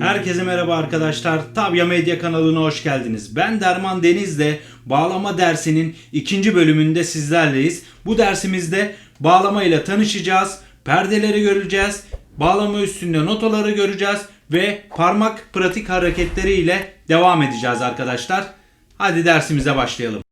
Herkese merhaba arkadaşlar. Tabya Medya kanalına hoş geldiniz. Ben Derman Deniz'de bağlama dersinin ikinci bölümünde sizlerleyiz. Bu dersimizde bağlama ile tanışacağız. Perdeleri göreceğiz. Bağlama üstünde notaları göreceğiz. Ve parmak pratik hareketleri ile devam edeceğiz arkadaşlar. Hadi dersimize başlayalım.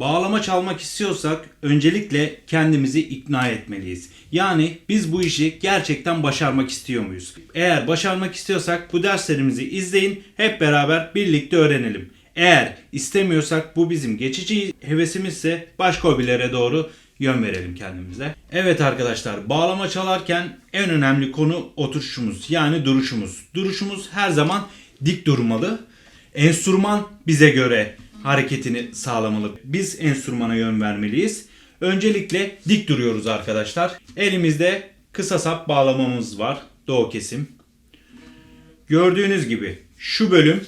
Bağlama çalmak istiyorsak öncelikle kendimizi ikna etmeliyiz. Yani biz bu işi gerçekten başarmak istiyor muyuz? Eğer başarmak istiyorsak bu derslerimizi izleyin, hep beraber birlikte öğrenelim. Eğer istemiyorsak bu bizim geçici hevesimizse başka hobilere doğru yön verelim kendimize. Evet arkadaşlar bağlama çalarken en önemli konu oturuşumuz yani duruşumuz. Duruşumuz her zaman dik durmalı. Enstrüman bize göre hareketini sağlamalı. Biz enstrümana yön vermeliyiz. Öncelikle dik duruyoruz arkadaşlar. Elimizde kısa sap bağlamamız var. Doğu kesim. Gördüğünüz gibi şu bölüm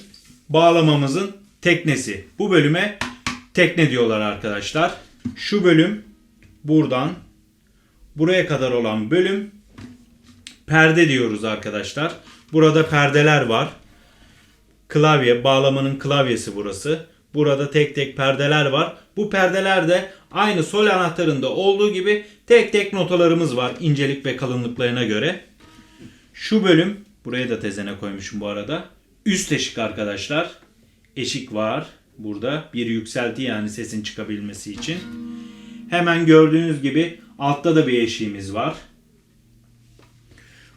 bağlamamızın teknesi. Bu bölüme tekne diyorlar arkadaşlar. Şu bölüm buradan buraya kadar olan bölüm perde diyoruz arkadaşlar. Burada perdeler var. Klavye, bağlamanın klavyesi burası. Burada tek tek perdeler var. Bu perdeler de aynı sol anahtarında olduğu gibi tek tek notalarımız var incelik ve kalınlıklarına göre. Şu bölüm, buraya da tezene koymuşum bu arada. Üst eşik arkadaşlar. Eşik var burada. Bir yükselti yani sesin çıkabilmesi için. Hemen gördüğünüz gibi altta da bir eşiğimiz var.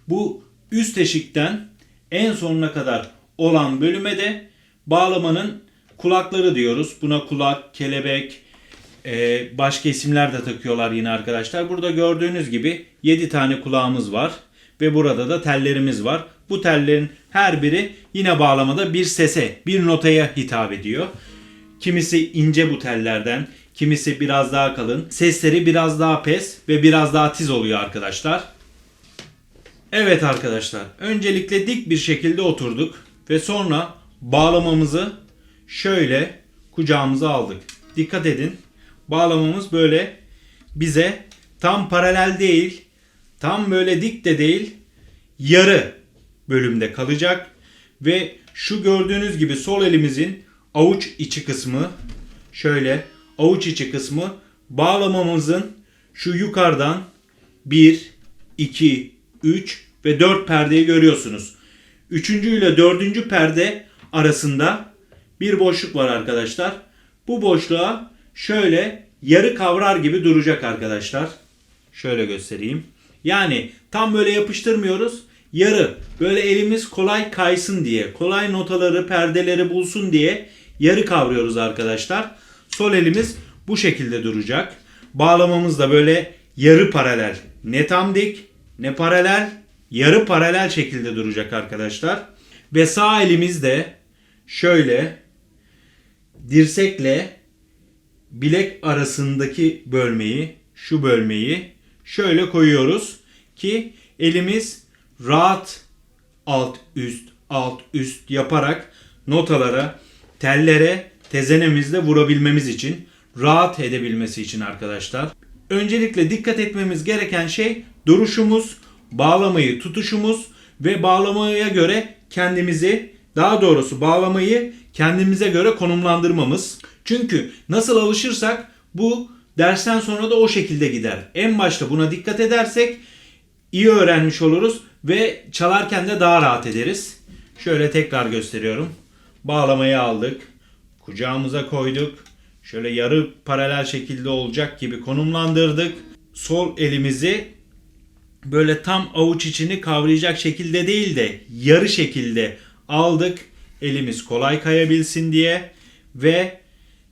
Bu üst eşikten en sonuna kadar olan bölüme de bağlamanın kulakları diyoruz. Buna kulak, kelebek, e, başka isimler de takıyorlar yine arkadaşlar. Burada gördüğünüz gibi 7 tane kulağımız var. Ve burada da tellerimiz var. Bu tellerin her biri yine bağlamada bir sese, bir notaya hitap ediyor. Kimisi ince bu tellerden, kimisi biraz daha kalın. Sesleri biraz daha pes ve biraz daha tiz oluyor arkadaşlar. Evet arkadaşlar, öncelikle dik bir şekilde oturduk ve sonra bağlamamızı şöyle kucağımıza aldık. Dikkat edin, bağlamamız böyle bize tam paralel değil, tam böyle dik de değil, yarı bölümde kalacak ve şu gördüğünüz gibi sol elimizin avuç içi kısmı şöyle avuç içi kısmı bağlamamızın şu yukarıdan 1, 2, 3 ve 4 perdeyi görüyorsunuz. Üçüncü ile dördüncü perde arasında bir boşluk var arkadaşlar. Bu boşluğa şöyle yarı kavrar gibi duracak arkadaşlar. Şöyle göstereyim. Yani tam böyle yapıştırmıyoruz. Yarı böyle elimiz kolay kaysın diye, kolay notaları, perdeleri bulsun diye yarı kavruyoruz arkadaşlar. Sol elimiz bu şekilde duracak. Bağlamamız da böyle yarı paralel. Ne tam dik, ne paralel, yarı paralel şekilde duracak arkadaşlar. Ve sağ elimiz de şöyle dirsekle bilek arasındaki bölmeyi, şu bölmeyi şöyle koyuyoruz ki elimiz rahat alt üst alt üst yaparak notalara, tellere tezenemizle vurabilmemiz için, rahat edebilmesi için arkadaşlar. Öncelikle dikkat etmemiz gereken şey duruşumuz, bağlamayı tutuşumuz ve bağlamaya göre kendimizi daha doğrusu bağlamayı kendimize göre konumlandırmamız. Çünkü nasıl alışırsak bu dersten sonra da o şekilde gider. En başta buna dikkat edersek iyi öğrenmiş oluruz ve çalarken de daha rahat ederiz. Şöyle tekrar gösteriyorum. Bağlamayı aldık. Kucağımıza koyduk. Şöyle yarı paralel şekilde olacak gibi konumlandırdık. Sol elimizi böyle tam avuç içini kavrayacak şekilde değil de yarı şekilde aldık. Elimiz kolay kayabilsin diye ve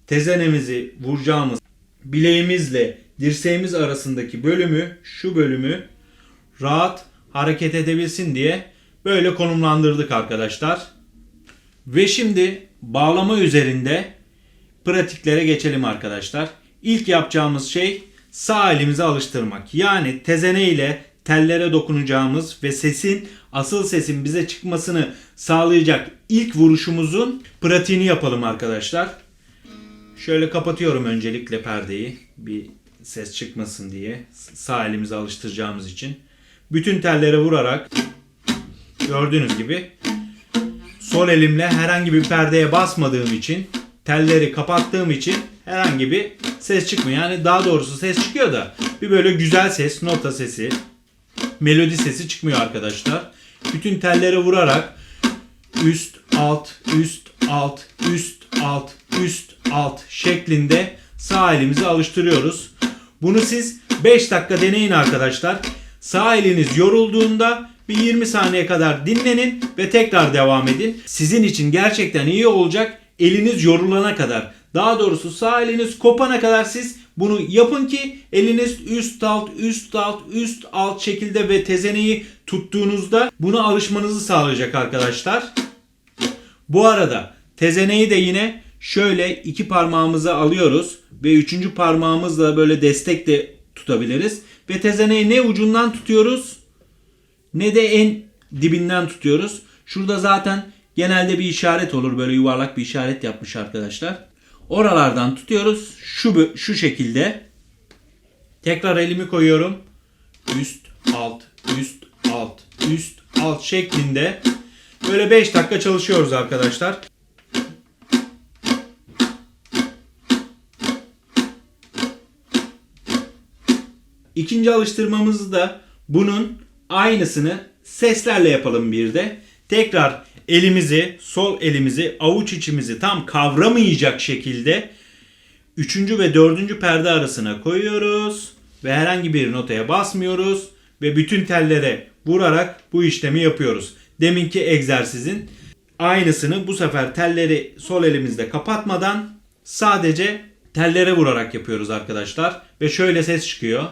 tezenemizi vuracağımız bileğimizle dirseğimiz arasındaki bölümü, şu bölümü rahat hareket edebilsin diye böyle konumlandırdık arkadaşlar. Ve şimdi bağlama üzerinde pratiklere geçelim arkadaşlar. İlk yapacağımız şey sağ elimizi alıştırmak. Yani tezene ile tellere dokunacağımız ve sesin asıl sesin bize çıkmasını sağlayacak ilk vuruşumuzun pratiğini yapalım arkadaşlar. Şöyle kapatıyorum öncelikle perdeyi. Bir ses çıkmasın diye sağ elimizi alıştıracağımız için bütün tellere vurarak gördüğünüz gibi sol elimle herhangi bir perdeye basmadığım için telleri kapattığım için herhangi bir ses çıkmıyor. Yani daha doğrusu ses çıkıyor da bir böyle güzel ses, nota sesi, melodi sesi çıkmıyor arkadaşlar. Bütün tellere vurarak üst, alt, üst, alt, üst, alt, üst, alt şeklinde sağ elimizi alıştırıyoruz. Bunu siz 5 dakika deneyin arkadaşlar. Sağ eliniz yorulduğunda bir 20 saniye kadar dinlenin ve tekrar devam edin. Sizin için gerçekten iyi olacak eliniz yorulana kadar. Daha doğrusu sağ eliniz kopana kadar siz bunu yapın ki eliniz üst alt üst alt üst alt şekilde ve tezeneyi tuttuğunuzda buna alışmanızı sağlayacak arkadaşlar. Bu arada tezeneyi de yine şöyle iki parmağımızı alıyoruz ve üçüncü parmağımızla böyle destek de tutabiliriz. Ve tezeneyi ne ucundan tutuyoruz ne de en dibinden tutuyoruz. Şurada zaten genelde bir işaret olur böyle yuvarlak bir işaret yapmış arkadaşlar. Oralardan tutuyoruz şu şu şekilde. Tekrar elimi koyuyorum. Üst alt üst alt üst alt şeklinde böyle 5 dakika çalışıyoruz arkadaşlar. İkinci alıştırmamızı da bunun aynısını seslerle yapalım bir de. Tekrar elimizi, sol elimizi, avuç içimizi tam kavramayacak şekilde üçüncü ve dördüncü perde arasına koyuyoruz ve herhangi bir notaya basmıyoruz ve bütün tellere vurarak bu işlemi yapıyoruz. Deminki egzersizin aynısını bu sefer telleri sol elimizde kapatmadan sadece tellere vurarak yapıyoruz arkadaşlar ve şöyle ses çıkıyor.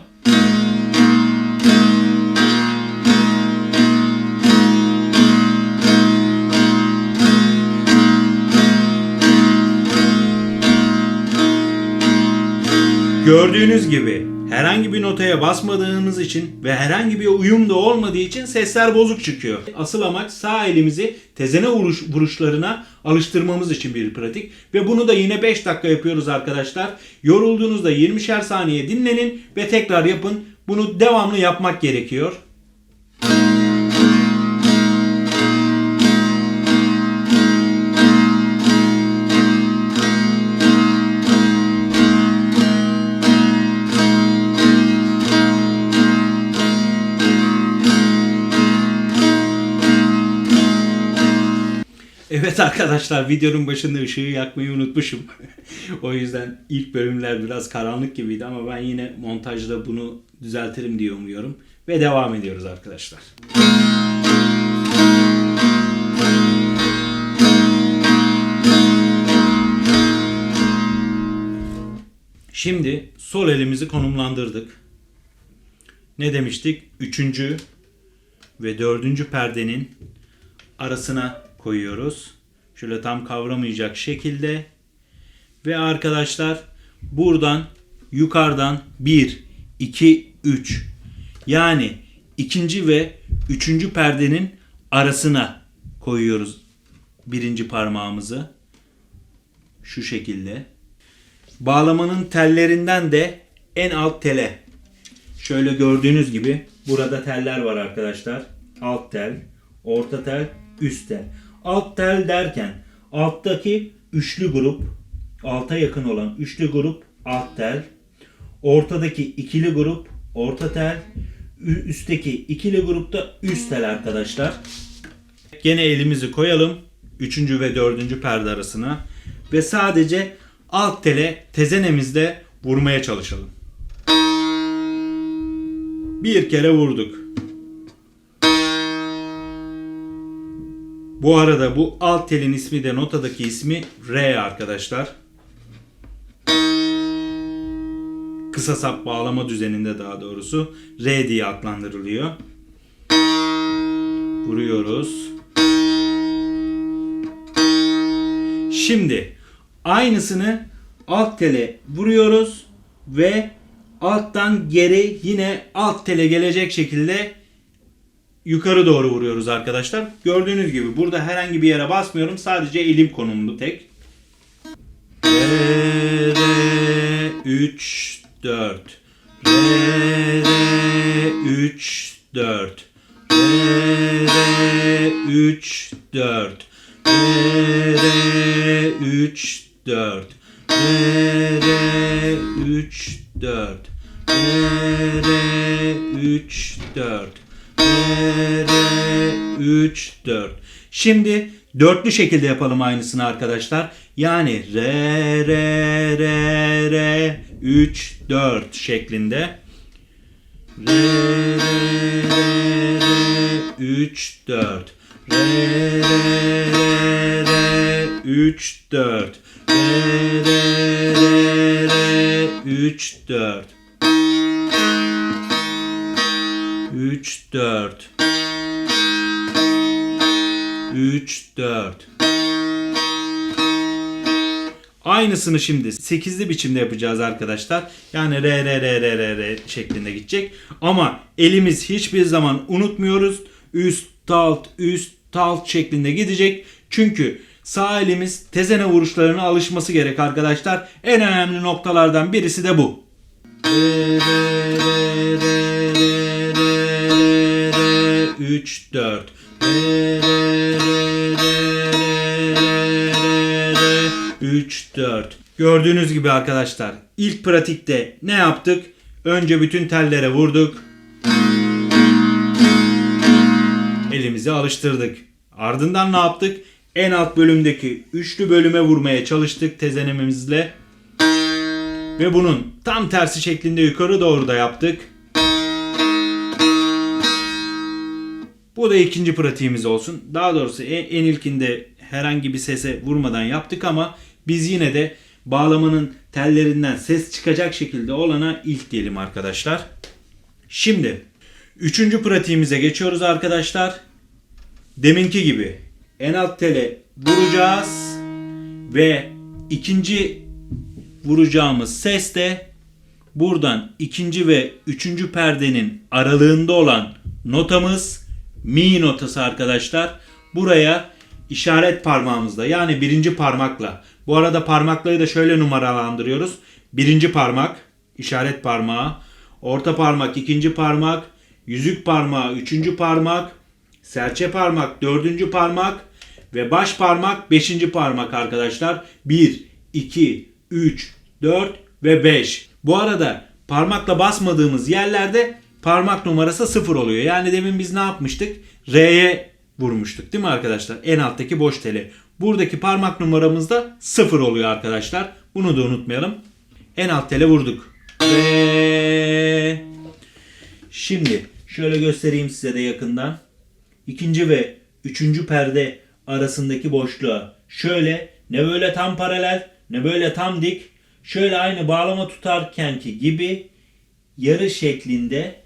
Gördüğünüz gibi herhangi bir notaya basmadığımız için ve herhangi bir uyum da olmadığı için sesler bozuk çıkıyor. Asıl amaç sağ elimizi tezene vuruş, vuruşlarına alıştırmamız için bir pratik. Ve bunu da yine 5 dakika yapıyoruz arkadaşlar. Yorulduğunuzda 20'şer saniye dinlenin ve tekrar yapın. Bunu devamlı yapmak gerekiyor. Evet arkadaşlar videonun başında ışığı yakmayı unutmuşum. o yüzden ilk bölümler biraz karanlık gibiydi ama ben yine montajda bunu düzeltirim diye umuyorum. Ve devam ediyoruz arkadaşlar. Şimdi sol elimizi konumlandırdık. Ne demiştik? Üçüncü ve dördüncü perdenin arasına koyuyoruz. Şöyle tam kavramayacak şekilde. Ve arkadaşlar buradan yukarıdan 1, 2, 3 yani ikinci ve üçüncü perdenin arasına koyuyoruz birinci parmağımızı. Şu şekilde. Bağlamanın tellerinden de en alt tele. Şöyle gördüğünüz gibi burada teller var arkadaşlar. Alt tel, orta tel, üst tel. Alt tel derken alttaki üçlü grup, alta yakın olan üçlü grup alt tel, ortadaki ikili grup orta tel, üstteki ikili grupta üst tel arkadaşlar. Gene elimizi koyalım üçüncü ve dördüncü perde arasına ve sadece alt tele tezenemizle vurmaya çalışalım. Bir kere vurduk. Bu arada bu alt telin ismi de notadaki ismi R arkadaşlar. Kısa sap bağlama düzeninde daha doğrusu R diye adlandırılıyor. Vuruyoruz. Şimdi aynısını alt tele vuruyoruz ve alttan geri yine alt tele gelecek şekilde yukarı doğru vuruyoruz arkadaşlar. Gördüğünüz gibi burada herhangi bir yere basmıyorum. Sadece elim konumlu tek. Re, re, 3, 4. Re re 3 4 Re re 3 4 Re re 3 4 Re re 3 4 Re re 3 4 Re re 3 4 Şimdi dörtlü şekilde yapalım aynısını arkadaşlar. Yani re re re re 3 4 şeklinde. Re re re re 3 4 Re re re re 3 4 Re re re re 3 4 3 4 3 4 Aynısını şimdi 8'li biçimde yapacağız arkadaşlar. Yani re re re re re re şeklinde gidecek. Ama elimiz hiçbir zaman unutmuyoruz. Üst alt üst alt şeklinde gidecek. Çünkü sağ elimiz tezene vuruşlarına alışması gerek arkadaşlar. En önemli noktalardan birisi de bu. Re re re re re 3 4 re re re re re re 3 4 Gördüğünüz gibi arkadaşlar ilk pratikte ne yaptık? Önce bütün tellere vurduk. Elimizi alıştırdık. Ardından ne yaptık? En alt bölümdeki üçlü bölüme vurmaya çalıştık tezenemimizle. Ve bunun tam tersi şeklinde yukarı doğru da yaptık. Bu da ikinci pratiğimiz olsun. Daha doğrusu en, ilkinde herhangi bir sese vurmadan yaptık ama biz yine de bağlamanın tellerinden ses çıkacak şekilde olana ilk diyelim arkadaşlar. Şimdi üçüncü pratiğimize geçiyoruz arkadaşlar. Deminki gibi en alt tele vuracağız ve ikinci vuracağımız ses de buradan ikinci ve üçüncü perdenin aralığında olan notamız mi notası arkadaşlar. Buraya işaret parmağımızla yani birinci parmakla. Bu arada parmakları da şöyle numaralandırıyoruz. Birinci parmak, işaret parmağı, orta parmak, ikinci parmak, yüzük parmağı, üçüncü parmak, serçe parmak, dördüncü parmak ve baş parmak, beşinci parmak arkadaşlar. 1, 2, 3, 4 ve 5. Bu arada parmakla basmadığımız yerlerde parmak numarası 0 oluyor. Yani demin biz ne yapmıştık? R'ye vurmuştuk değil mi arkadaşlar? En alttaki boş teli. Buradaki parmak numaramız da 0 oluyor arkadaşlar. Bunu da unutmayalım. En alt tele vurduk. Re. Şimdi şöyle göstereyim size de yakından. İkinci ve üçüncü perde arasındaki boşluğa şöyle ne böyle tam paralel ne böyle tam dik şöyle aynı bağlama tutarkenki gibi yarı şeklinde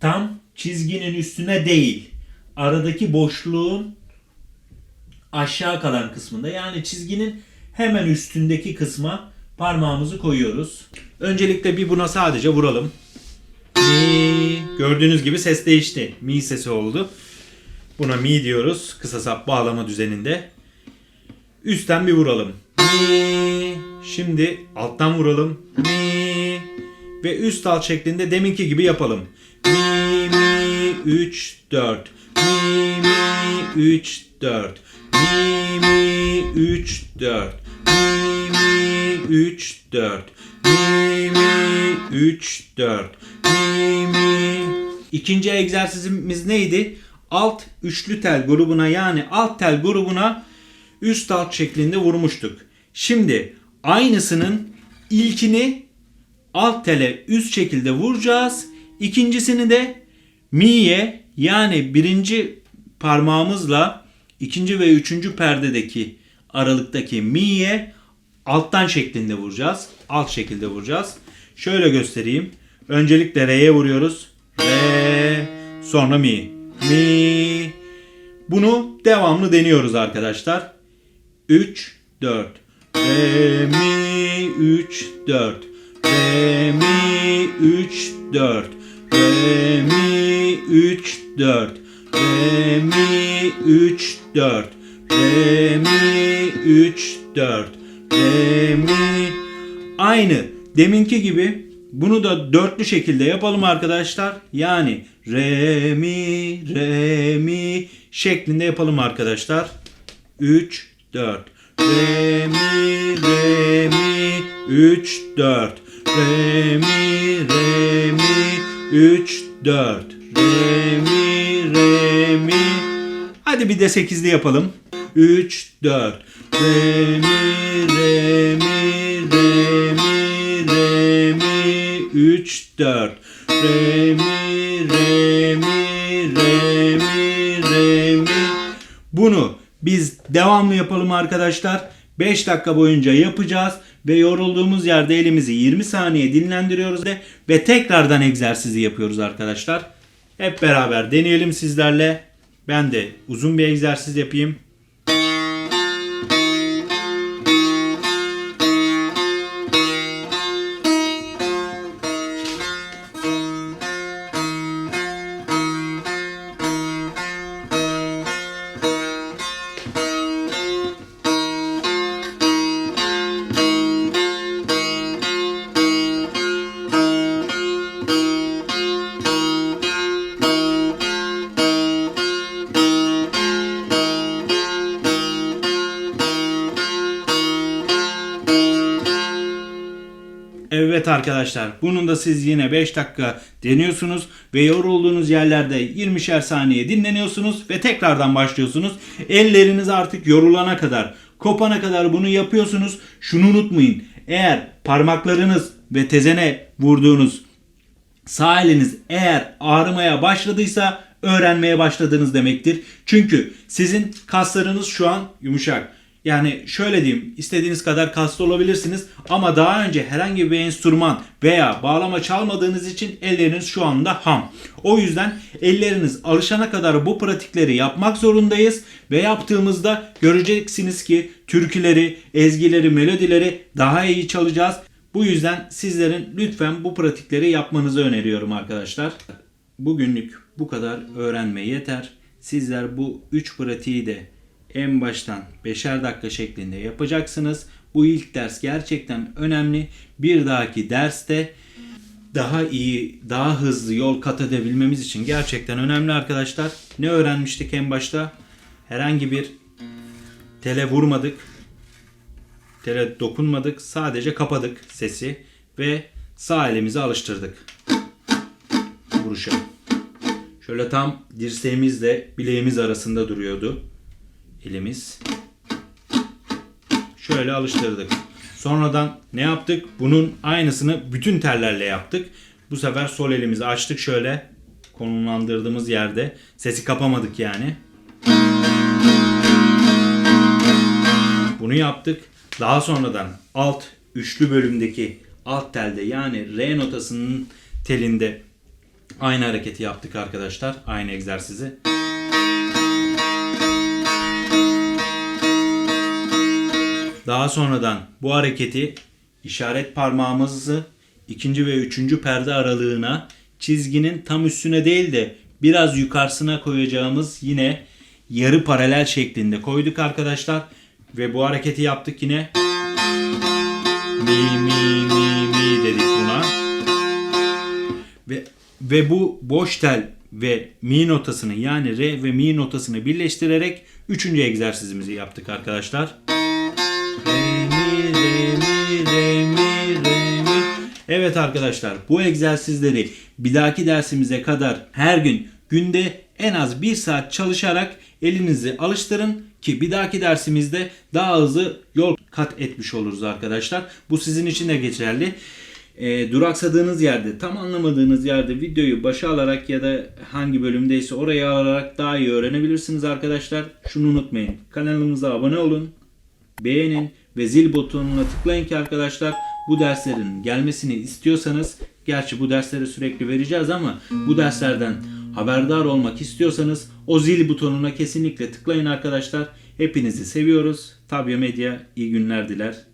tam çizginin üstüne değil aradaki boşluğun aşağı kalan kısmında yani çizginin hemen üstündeki kısma parmağımızı koyuyoruz. Öncelikle bir buna sadece vuralım. Mi. Gördüğünüz gibi ses değişti. Mi sesi oldu. Buna mi diyoruz. Kısa sap bağlama düzeninde. Üstten bir vuralım. Mi. Şimdi alttan vuralım. Mi. Ve üst alt şeklinde deminki gibi yapalım. Mi mi 3 4. Mi mi 3 4. Mi mi 3 4. Mi mi 3 4. Mi mi 3 4. Mi mi. İkinci egzersizimiz neydi? Alt üçlü tel grubuna yani alt tel grubuna üst alt şeklinde vurmuştuk. Şimdi aynısının ilkini alt tele üst şekilde vuracağız. İkincisini de mi'ye yani birinci parmağımızla ikinci ve üçüncü perdedeki aralıktaki mi'ye alttan şeklinde vuracağız. Alt şekilde vuracağız. Şöyle göstereyim. Öncelikle re'ye vuruyoruz. Re, sonra mi. Mi. Bunu devamlı deniyoruz arkadaşlar. 3 4 Re mi 3 4 Re mi 3 4 Re mi 3 4 Re mi 3 4 Re mi 3 4 Re mi. Aynı. Deminki gibi Bunu da dörtlü şekilde yapalım arkadaşlar. Yani re mi re mi şeklinde yapalım arkadaşlar. 3 4 re mi re mi 3 4 re mi re mi 3 4 mi re mi Hadi bir de 8'li yapalım. 3 4 re mi re mi re mi re mi 3 4 re mi re mi re mi re mi bunu biz devamlı yapalım arkadaşlar. 5 dakika boyunca yapacağız ve yorulduğumuz yerde elimizi 20 saniye dinlendiriyoruz ve tekrardan egzersizi yapıyoruz arkadaşlar. Hep beraber deneyelim sizlerle. Ben de uzun bir egzersiz yapayım. Arkadaşlar bunun da siz yine 5 dakika deniyorsunuz ve yorulduğunuz yerlerde 20'şer saniye dinleniyorsunuz ve tekrardan başlıyorsunuz. Elleriniz artık yorulana kadar, kopana kadar bunu yapıyorsunuz. Şunu unutmayın. Eğer parmaklarınız ve tezene vurduğunuz sağ eliniz eğer ağrımaya başladıysa öğrenmeye başladınız demektir. Çünkü sizin kaslarınız şu an yumuşak. Yani şöyle diyeyim istediğiniz kadar kaslı olabilirsiniz ama daha önce herhangi bir enstrüman veya bağlama çalmadığınız için elleriniz şu anda ham. O yüzden elleriniz alışana kadar bu pratikleri yapmak zorundayız ve yaptığımızda göreceksiniz ki türküleri, ezgileri, melodileri daha iyi çalacağız. Bu yüzden sizlerin lütfen bu pratikleri yapmanızı öneriyorum arkadaşlar. Bugünlük bu kadar öğrenme yeter. Sizler bu 3 pratiği de en baştan 5'er dakika şeklinde yapacaksınız. Bu ilk ders gerçekten önemli. Bir dahaki derste daha iyi, daha hızlı yol kat edebilmemiz için gerçekten önemli arkadaşlar. Ne öğrenmiştik en başta? Herhangi bir tele vurmadık. Tele dokunmadık. Sadece kapadık sesi ve sağ elimizi alıştırdık. Vuruşa. Şöyle tam dirseğimizle bileğimiz arasında duruyordu elimiz. Şöyle alıştırdık. Sonradan ne yaptık? Bunun aynısını bütün tellerle yaptık. Bu sefer sol elimizi açtık şöyle konumlandırdığımız yerde. Sesi kapamadık yani. Bunu yaptık. Daha sonradan alt üçlü bölümdeki alt telde yani re notasının telinde aynı hareketi yaptık arkadaşlar. Aynı egzersizi. Daha sonradan bu hareketi işaret parmağımızı ikinci ve üçüncü perde aralığına çizginin tam üstüne değil de biraz yukarısına koyacağımız yine yarı paralel şeklinde koyduk arkadaşlar. Ve bu hareketi yaptık yine. Mi mi mi mi dedik buna. Ve, ve bu boş tel ve mi notasını yani re ve mi notasını birleştirerek üçüncü egzersizimizi yaptık arkadaşlar. Re Evet arkadaşlar bu egzersizleri bir dahaki dersimize kadar her gün günde en az bir saat çalışarak elinizi alıştırın ki bir dahaki dersimizde daha hızlı yol kat etmiş oluruz arkadaşlar. Bu sizin için de geçerli. E, duraksadığınız yerde, tam anlamadığınız yerde videoyu başa alarak ya da hangi bölümdeyse oraya alarak daha iyi öğrenebilirsiniz arkadaşlar. Şunu unutmayın. Kanalımıza abone olun beğenin ve zil butonuna tıklayın ki arkadaşlar bu derslerin gelmesini istiyorsanız gerçi bu dersleri sürekli vereceğiz ama bu derslerden haberdar olmak istiyorsanız o zil butonuna kesinlikle tıklayın arkadaşlar. Hepinizi seviyoruz. Tabya Medya iyi günler diler.